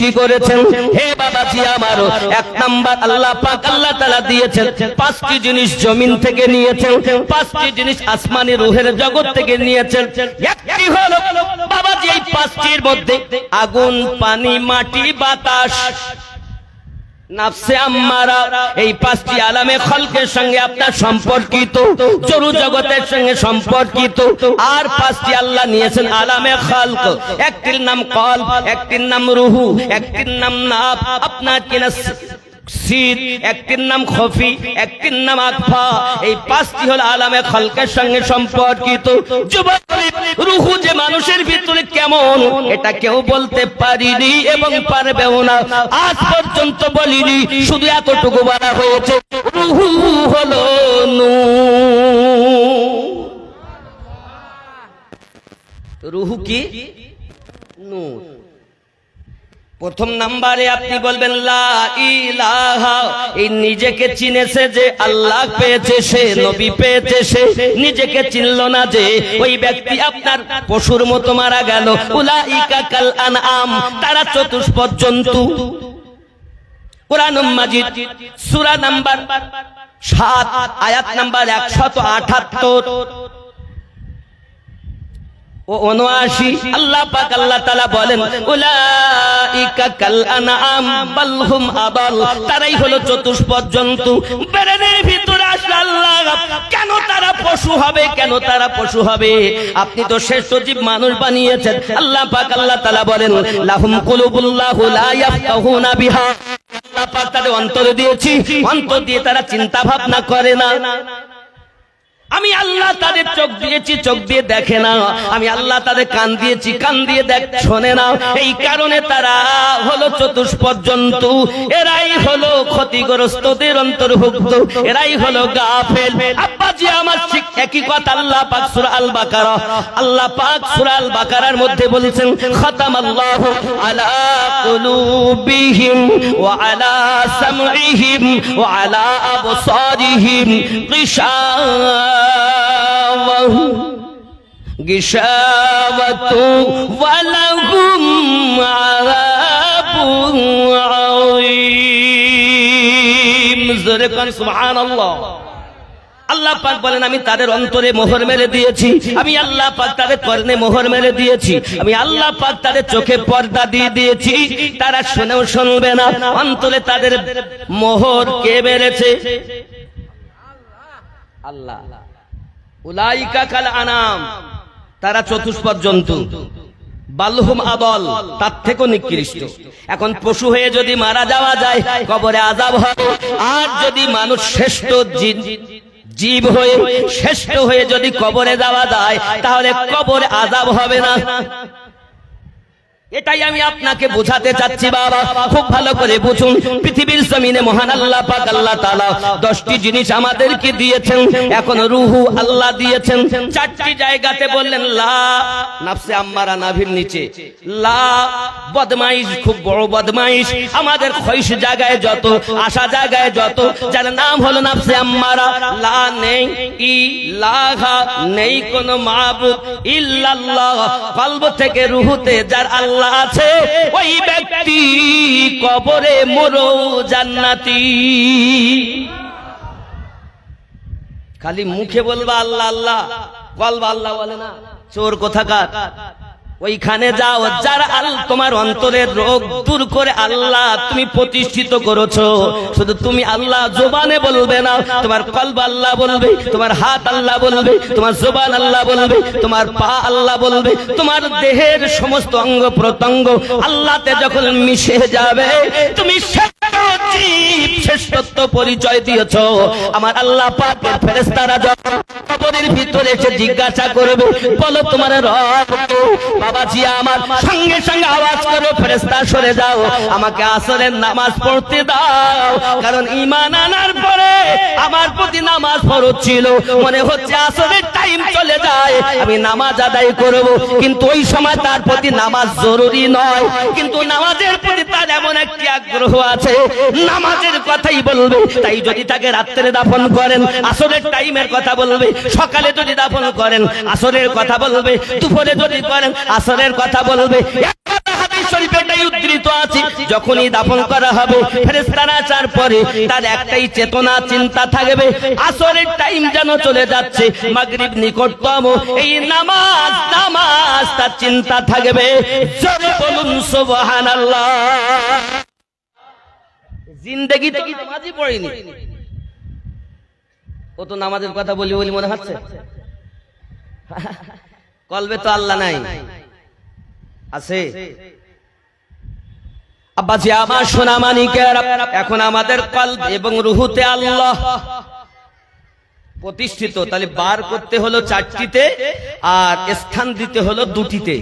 কি করেছেন? হে বাবাজি আমার, এক নাম্বার আল্লাহ পাক আল্লাহ তাআলা দিয়েছেন। পাঁচটি জিনিস জমিন থেকে নিয়েছেন। পাঁচটি জিনিস আসমানি রুহের জগৎ থেকে নিয়েছেন। একটি হলো, বাবাজি এই পাঁচটির মধ্যে আগুন, পানি, মাটি, বাতাস। এই পাঁচটি আলামে খলকের সঙ্গে আপনার সম্পর্কিত জরু জগতের সঙ্গে সম্পর্কিত। আর পাঁচটি আল্লাহ নিয়েছেন আলামে খলক। একটির নাম কল, একটির নাম রুহু, একটির নাম আপনার কিনা সিদ, একটির নাম খফি, একটির নাম আকফা। এই পাঁচটি হলো আলামে খলকের সঙ্গে সম্পর্কিত। যুবক রুহু যে মানুষের ভিতরে কেমন, এটা কেউ বলতে পারিনি এবং পারবেও না। আজ পর্যন্ত বলিনি, শুধু এতটুকু বলা হয়েছে, রুহু হল রুহু কি? নূর। প্রথম নাম্বারে আপনি বলবেন এই নিজেকে চিনেছে যে আল্লাহ পেয়েছে সে, নবী পেয়েছে সে। নিজেকে চিনল না যে ওই ব্যক্তি আপনার পশুর মতো মারা গেল। উলাইকা কাল আনআম, তারা চতুষ্পদ জন্তু। কোরআন মাজিদ, সূরা নাম্বার সাত, আয়াত নাম্বার 178 উনআশি আল্লাহ পাক আল্লাহ তাআলা বলেন, উলাইকা কাল আনআম বাল হুম আদাল। তারাই হলো চতুষ্পদ জন্তু। বেরেনের ভিতরে আসলে আল্লাহ কেন তারা পশু হবে, কেন তারা পশু হবে? আপনি তো শ্রেষ্ঠ জীব মানুষ বানিয়েছেন। আল্লাহ পাক আল্লাহ তাআলা বলেন, লাহুম কুলুবুল্লাহু লা ইয়াফকাহুনা বিহা। আল্লাহ পাক তাদের অন্তর দিয়েছি। অন্তর দিয়ে তারা চিন্তা ভাবনা করে না। আমি আল্লাহ তাদের চোখ দিয়েছি, চোখ দিয়ে দেখে না আমি আল্লাহ তাদের কান দিয়েছি, কান দিয়ে দেখ, শোনে না এই কারণে তারা হলো চতুষ্পদ জন্তু। এরাই হলো ক্ষতিগ্রস্তদের অন্তর্ভুক্ত। এরাই হলো গাফেল। আব্বাজি আমার একই কথা আল্লাহ পাক সূরা আল বাকারা আল্লাহ পাক সূরা আল বাকারার মধ্যে বলেছেন, খাতামাল্লাহু আলা কুলুবিহিম ওয়া আলা সামঈহিম ওয়া আলা আবসারিহিম গিশাওয়াহ, গিশাওয়াত ওয়া লাহুম আযাবুন আযীম। জোরে কোন, সুবহানাল্লাহ। আল্লাহ পাক বলেন, আমি তাদের অন্তরে মোহর মেরে দিয়েছি। আমি আল্লাহ পাক তাদের কর্ণে মোহর মেরে দিয়েছি। আমি আল্লাহ পাক তাদের চোখে পর্দা দিয়ে দিয়েছি। তারা শুনেও শুনবে না। অন্তরে তাদের মোহর কে মেরেছে? আল্লাহ। উলাইকা কাল আনাম। তারা চতুষ্পদ জন্তু। বাল্হুম আদল। তার থেকেও নিকৃষ্ট। এখন পশু হয়ে যদি মারা যাওয়া যায়, কবরে আজাব হবে। আর যদি মানুষ শ্রেষ্ঠ জি- জীব হয়ে শ্রেষ্ঠ হয়ে যদি কবরে যাওয়া যায় তাহলে কবরে আজাব হবে না। এটাই আমি আপনাকে বোঝাতে চাচ্ছি বাবা। খুব ভালো করে বুঝুন পৃথিবীর জমিনে মহান আল্লাহ পাক আল্লাহ তাআলা 10টি জিনিস আমাদেরকে দিয়েছেন। এখন রুহু আল্লাহ দিয়েছেন। চারটি জায়গাতে বললেন লা নাফসে আম্মারা নাভির নিচে। লা বদমাইশ খুব বড় বদমাইশ। আমাদের খৈশ জায়গায় যত আশা জায়গায় যত যার নাম হলো নাফসে আম্মারা। লা নেই ই লাহা নেই কোনো মাবুদ ইল্লাল্লাহ। কলব থেকে রুহুতে যার আল্লাহ আছে, ওই ব্যক্তি কবরে মরো জান্নাতি। খালি মুখে বলবা আল্লাহ আল্লাহ, বলবা আল্লাহ বলে না, চোর কোথাকার? ওইখানে যাও, যার আল তোমার অন্তরের রোগ দূর করে আল্লাহ তুমি প্রতিষ্ঠিত করেছ। শুধু তুমি আল্লাহ জোবানে বলবে না, তোমার কলব আল্লাহ বলবে, তোমার হাত আল্লাহ বলবে, তোমার জোবান আল্লাহ বলবে, তোমার পা আল্লাহ বলবে, তোমার দেহের সমস্ত অঙ্গ প্রত্যঙ্গ আল্লাহতে যখন মিশে যাবে, তুমি শ্রেষ্ঠত্ব পরিচয় দিয়েছ। আমার আল্লাহ পাকের ফেরেস্তারা যখন কবরের ভিতরে এসে জিজ্ঞাসা করবে, বলো তোমার রব? বাবাজি আমার সঙ্গে সঙ্গে আওয়াজ করো ফেরেস্তা সরে যাও, আমাকে আসরের নামাজ পড়তে দাও। কারণ ইমান আনার পরে আমার প্রতি নামাজ ফরজ ছিল। মনে হচ্ছে আসরের টাইম চলে যায়, আমি নামাজ আদায় করব। কিন্তু ওই সময় তার প্রতি নামাজ জরুরি নয়। কিন্তু নামাজের প্রতি তার এমন একটি আগ্রহ আছে। নামাজের কথাই বলবে, তাই যদি তাকে রাত্রে দাফন করেন, আসরের টাইমের কথা বলবে সকালে যদি দাফন করেন, আসরের কথা বলবে, দুপুরে যদি করেন, আসরের কথা বলবে। যখনই দাফন করা হবে আসার পরে তার একটাই চেতনা, চিন্তা থাকবে, আসরের টাইম যেন চলে যাচ্ছে নিকটতম এই নামাজ নামাজ, তার চিন্তা থাকবে। নামাজই পড়িনি। ও তো নামাজের কথা বলি বলি মনে হচ্ছে? কলবে তো আল্লাহ নাই। আছে। আব্বাজি, আমার সোনা মানিকের এখন আমাদের কল্প এবং রুহুতে আল্লাহ। প্রতিষ্ঠিত, তাহলে বার করতে হলো চারটিতে আর স্থান দিতে হলো দুটিতে।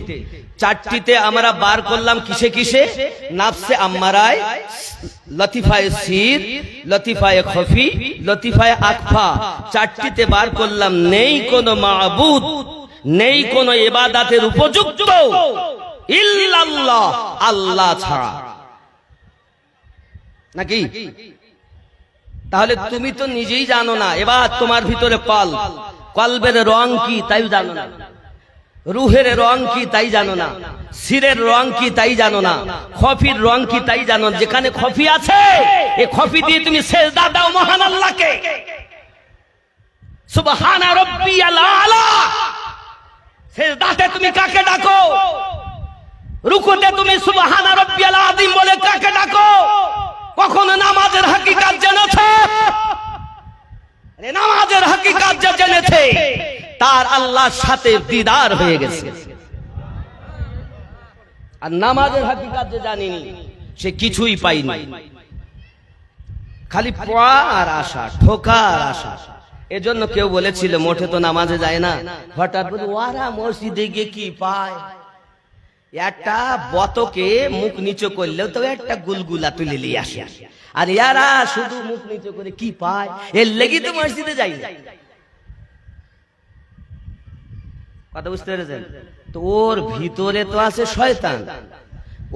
চারটিতে আমরা বার করলাম কিসে কিসে? নাফসে আম্মারায় লতিফায় সির, লতিফায় খফি, লতিফায় আকফা। চারটিতে বার করলাম, নেই কোনো মাবুদ, নেই কোনো এবাদাতের উপযুক্ত ইল্লাল্লাহ, আল্লাহ ছাড়া। নাকি? তাহলে তুমি তো নিজেই জানো না। এবার তোমার ভিতরে কল। কলবের রং কি তাই জানো না। রুহের রং কি তাই জানো না। সিরের রং কি তাই জানো না। খফির রং কি তাই জানো যেখানে খফি আছে এই খফি দিয়ে তুমি সেজদা দাও মহান আল্লাহকে। সুবহানা রাব্বিয়াল আলা। সেজদাতে তুমি কাকে ডাকো? রুকুতে তুমি সুবহানা রাব্বিয়াল আযীম বলে কাকে ডাকো? কখনো নামাজের হাকিকাত জেনেছো? নামাজের হাকিকাত যে জেনেছে, তার আল্লাহর সাথে দিদার হয়ে গেছে। আর নামাজের হাকিকাত যে জানিনি, সে কিছুই পাইনি খালি পড়া আর আশা ঠোকা আর আশা। এজন্য কেউ বলেছিল, মোটে তো নামাজে যায় না। হঠাৎ বলে ওয়ারা মসজিদে গিয়ে কি পায়? একটা বতকে মুখ নিচু করলেও তো একটা গুলগুলা তুলে নিয়ে আসে। আর ইয়ারা শুধু মুখ নিচু করে কি পায়? এর লেগে তো মসজিদে যাই কথা বুঝতে পেরেছেন? তোর ভিতরে তো আছে শয়তান।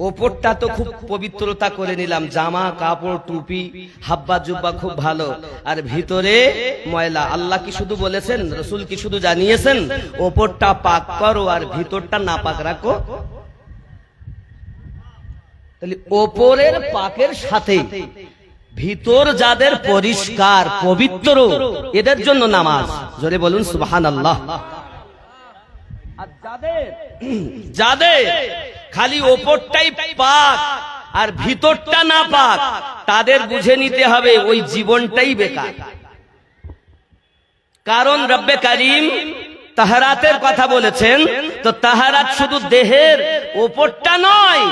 ওপরটা তো খুব পবিত্রতা করে নিলাম, জামা, কাপড়, টুপি, হাব্বা জুব্বা খুব ভালো। আর ভিতরে ময়লা, আল্লাহ কি শুধু বলেছেন? রসুল কি শুধু জানিয়েছেন? ওপরটা পাক করো আর ভিতরটা না পাক রাখো। তাহলে ওপরের পাকের সাথে, ভিতর যাদের পরিষ্কার, পবিত্র, এদের জন্য নামাজ। জোরে বলুন সুবহান আল্লাহ যাদের খালি ওপরটাই পাক আর ভিতরটা না পাক, তাদের বুঝে নিতে হবে ওই জীবনটাই বেকার। কারণ রব্বে কারিম তাহারাতের কথা বলেছেন, তো তাহারাত শুধু দেহের ওপরটা নয়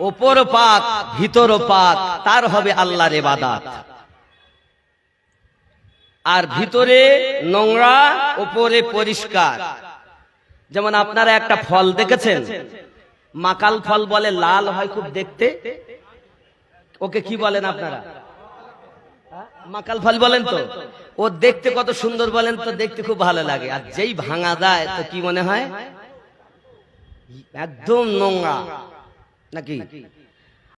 ওপর পাক ভিতর পাক তার হবে আল্লাহর এবাদাত আর ভিতরে নোংরা ওপরে পরিষ্কার। যেমন আপনারা একটা ফল দেখেছেন? মাকাল ফল বলে লাল হয় খুব দেখতে। ওকে কি বলেন আপনারা? মাকাল ফল বলেন তো? ও দেখতে কত সুন্দর বলেন তো, দেখতে খুব ভালো লাগে। আর যেই ভাঙা যায়, তো কি মনে হয়? একদম নোংরা। নাকি